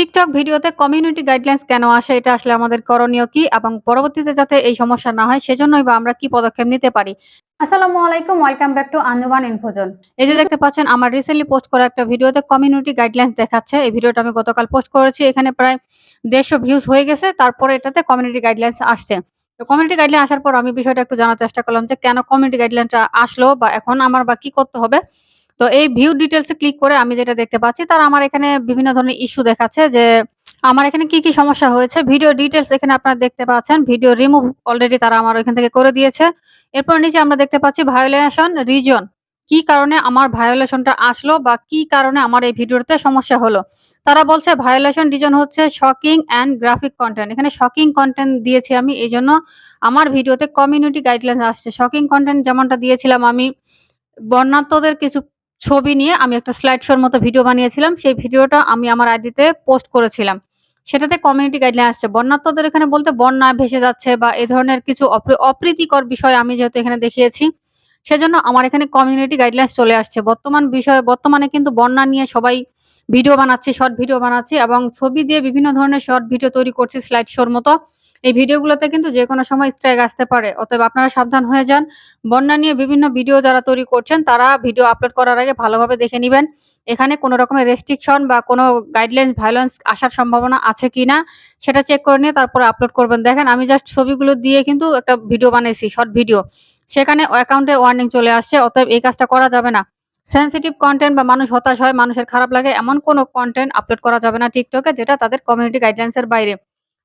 TikTok ভিডিওতে community guidelines কেন আসে এটা আসলে আমাদের করণীয় কি এবং পরবর্তীতে যাতে এই সমস্যা না হয় সেজন্যই বা আমরা কি পদক্ষেপ নিতে পারি? আসসালামু আলাইকুম welcome back to Anjuman Infozone এই যে দেখতে পাচ্ছেন আমার রিসেন্টলি পোস্ট করা একটা ভিডিওতে কমিউনিটি গাইডলাইন্স দেখাচ্ছে। এই ভিডিওটা আমি গতকাল পোস্ট করেছি এখানে প্রায় দেড়শো ভিউজ হয়ে গেছে তারপরে এটাতে কমিউনিটি গাইডলাইন্স আসছে। তো কমিউনিটি গাইডলাইন আসার পর আমি বিষয়টা একটু জানার চেষ্টা করলাম যে কেন কমিউনিটি গাইডলাইনটা আসলো বা এখন আমার বা কি করতে হবে? তো এই ভিউ ডিটেলসে ক্লিক করে আমি যেটা দেখতে পাচ্ছি, তারা আমার এখানে বিভিন্ন ধরনের ইস্যু দেখাচ্ছে যে আমার এখানে কি কি সমস্যা হয়েছে। ভিডিও ডিটেলস এখানে আপনারা দেখতে পাচ্ছেন ভিডিও রিমুভ অলরেডি তারা আমার এখান থেকে করে দিয়েছে। এরপর নিচে আমরা দেখতে পাচ্ছি ভায়োলেশন রিজন কি কারণে আমার ভায়োলেশনটা আসলো বা কি কারণে আমার এই ভিডিওতে সমস্যা হলো। তারা বলছে ভায়োলেশন রিজন হচ্ছে শকিং অ্যান্ড গ্রাফিক কন্টেন্ট এখানে শকিং কন্টেন্ট দিয়েছি আমি, এই জন্য আমার ভিডিওতে কমিউনিটি গাইডলাইন আসছে। শকিং কন্টেন্ট যেমনটা দিয়েছিলাম আমি, বর্ণাত্মদের কিছু ছবি নিয়ে আমি একটা স্লাইড শোর মতো ভিডিও বানিয়েছিলাম। সেই ভিডিওটা আমি আমার আইডিতে পোস্ট করেছিলাম। সেটাতে কমিউনিটি গাইডলাইন আসছে। বন্যাত্মদের এখানে বলতে বন্যা ভেসে যাচ্ছে বা এ ধরনের কিছু অপ্রি- অপ্রীতিকর বিষয় আমি যেহেতু এখানে দেখিয়েছি, সেজন্য আমার এখানে কমিউনিটি গাইডলাইন চলে আসছে। বর্তমান বিষয়ে, বর্তমানে কিন্তু বন্যা নিয়ে সবাই ভিডিও বানাচ্ছি শর্ট ভিডিও বানাচ্ছি এবং ছবি দিয়ে বিভিন্ন ধরনের শর্ট ভিডিও তৈরি করছি স্লাইড শোর মতো। এই ভিডিওগুলোতে কিন্তু যে কোনো সময় স্ট্রাইক আসতে পারে। অতএব আপনারা সাবধান হয়ে যান। বন্যা নিয়ে বিভিন্ন ভিডিও যারা তৈরি করছেন, তারা ভিডিও আপলোড করার আগে ভালোভাবে দেখে নেবেন, এখানে কোনো রকমের রেস্ট্রিকশন বা কোনো গাইডলাইন্স ভায়োলেন্স আসার সম্ভাবনা আছে কিনা, সেটা চেক করে নিয়ে তারপরে আপলোড করবেন। দেখেন, আমি জাস্ট ছবিগুলো দিয়ে কিন্তু একটা ভিডিও বানিয়েছি শর্ট ভিডিও সেখানে অ্যাকাউন্টের ওয়ার্নিং চলে আসছে, অতএব এই কাজটা করা যাবে না। সেন্সিটিভ কন্টেন্ট বা মানুষ হতাশ হয়, মানুষের খারাপ লাগে, এমন কোনো কন্টেন্ট আপলোড করা যাবে না টিকটকে যেটা তাদের কমিউনিটি গাইডলাইন্সের বাইরে।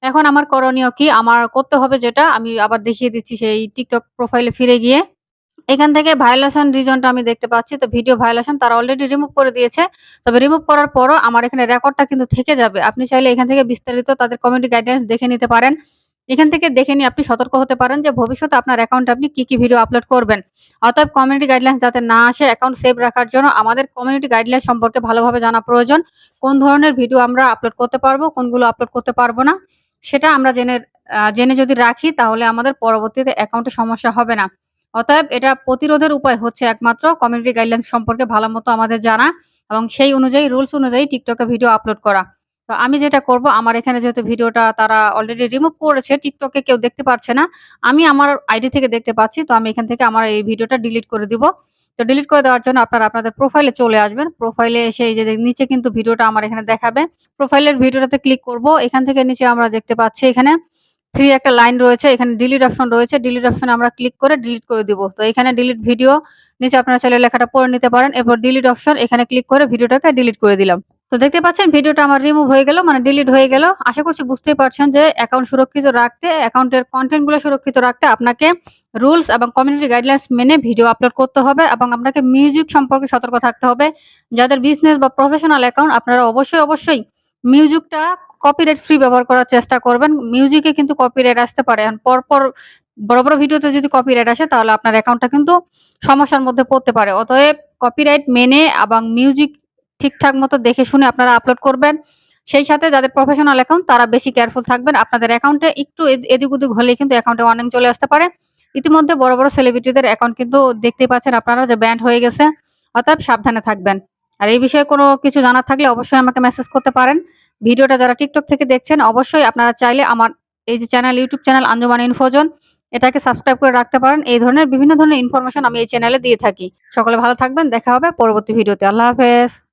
এখন আমার করণীয় কি? আমার করতে হবে যেটা, আমি আবার দেখিয়ে দিচ্ছি সেই টিকটক প্রোফাইলে ফিরে গিয়ে। এখান থেকে ভায়োলেশন রিজনটা আমি দেখতে পাচ্ছি। তো ভিডিও ভায়োলেশন তারা অলরেডি রিমুভ করে দিয়েছে। তবে রিমুভ করার পরও আমার এখানে রেকর্ডটা কিন্তু থেকে যাবে। আপনি চাইলে এখান থেকে বিস্তারিত তাদের কমিউনিটি গাইডলাইন্স দেখে নিতে পারেন। এখান থেকে দেখে নিয়ে আপনি সতর্ক হতে পারেন যে ভবিষ্যতে আপনার অ্যাকাউন্টে আপনি কি কি ভিডিও আপলোড করবেন। অতএব কমিউনিটি গাইডলাইন্স যাতে না আসে অ্যাকাউন্ট সেভ রাখার জন্য আমাদের কমিউনিটি গাইডলাইন সম্পর্কে ভালোভাবে জানা প্রয়োজন। কোন ধরনের ভিডিও আমরা আপলোড করতে পারব, কোনগুলো আপলোড করতে পারব না। সেটা আমরা জেনে জেনে যদি রাখি, তাহলে আমাদের পরবর্তীতে অ্যাকাউন্টে সমস্যা হবে না। অতএব এটা প্রতিরোধের উপায় হচ্ছে একমাত্র কমিউনিটি গাইডলাইন সম্পর্কে ভালো মতো আমাদের জানা এবং সেই অনুযায়ী রুলস অনুযায়ী টিকটকে ভিডিও আপলোড করা। তো আমি যেটা করব, আমার এখানে যেহেতু ভিডিওটা তারা অলরেডি রিমুভ করেছে টিকটকে কেউ দেখতে পারছে না, আমি আমার আইডি থেকে দেখতে পাচ্ছি, তো আমি এখান থেকে আমার এই ভিডিওটা ডিলিট করে দিব। তো ডিলিট করে দেওয়ার জন্য আপনারা আপনাদের প্রোফাইলে চলে আসবেন প্রোফাইলে এসে এই যে নিচে কিন্তু ভিডিওটা আমার এখানে দেখাবে। প্রোফাইলের ভিডিওটাতে ক্লিক করব, এখান থেকে নিচে আমরা দেখতে পাচ্ছি এখানে থ্রি একটা লাইন রয়েছে, এখানে ডিলিট অপশন রয়েছে ডিলিট অপশন আমরা ক্লিক করে ডিলিট করে দিব। তো এখানে ডিলিট ভিডিও নিচে আপনারা চাইলে লেখাটা পড়ে নিতে পারেন, এরপর ডিলিট অপশন এখানে ক্লিক করে ভিডিওটাকে ডিলিট করে দিলাম। তো দেখতে পাচ্ছেন, ভিডিওটা আমার রিমুভ হয়ে গেল মানে ডিলিট হয়ে গেল। আশা করছি বুঝতেই পারছেন যে অ্যাকাউন্ট সুরক্ষিত রাখতে অ্যাকাউন্টের কন্টেন্টগুলো সুরক্ষিত রাখতে আপনাকে রুলস এবং কমিউনিটি গাইডলাইন্স মেনে ভিডিও আপলোড করতে হবে এবং আপনাকে মিউজিক সম্পর্কে সতর্ক থাকতে হবে। যাদের বিজনেস বা প্রফেশনাল অ্যাকাউন্ট আপনারা অবশ্যই অবশ্যই মিউজিকটা কপিরাইট ফ্রি ব্যবহার করার চেষ্টা করবেন। মিউজিকে কিন্তু কপিরাইট আসতে পারে। পরপর বড় বড় ভিডিওতে যদি কপিরাইট আসে, তাহলে আপনার অ্যাকাউন্টটা কিন্তু সমস্যার মধ্যে পড়তে পারে। অতএব কপিরাইট মেনে এবং মিউজিক ঠিকঠাক মতো দেখে শুনে আপনারা আপলোড করবেন। সেই সাথে যাদের প্রফেশনাল অ্যাকাউন্ট তারা বেশি কেয়ারফুল থাকবেন। আপনাদের অ্যাকাউন্টে একটু এদ- এদিক ওদিক হলেই কিন্তু অ্যাকাউন্টে অনেক চলে আসতে পারে। ইতিমধ্যে বড় বড় সেলিব্রিটিদের অ্যাকাউন্ট কিন্তু দেখতেই পাচ্ছেন আপনারা যে ব্যান্ড হয়ে গেছে। অতএব সাবধানে থাকবেন। আর এই বিষয়ে কোনো কিছু জানার থাকলে অবশ্যই আমাকে মেসেজ করতে পারেন। ভিডিওটা যারা টিকটক থেকে দেখছেন, অবশ্যই আপনারা চাইলে আমার এই যে channel YouTube channel Anjuman Infozone এটাকে সাবস্ক্রাইব করে রাখতে পারেন। এই ধরনের বিভিন্ন ধরনের ইনফরমেশন আমি এই চ্যানেলে দিয়ে থাকি। সকলে ভালো থাকবেন। দেখা হবে পরবর্তী ভিডিওতে আল্লাহ হাফেজ।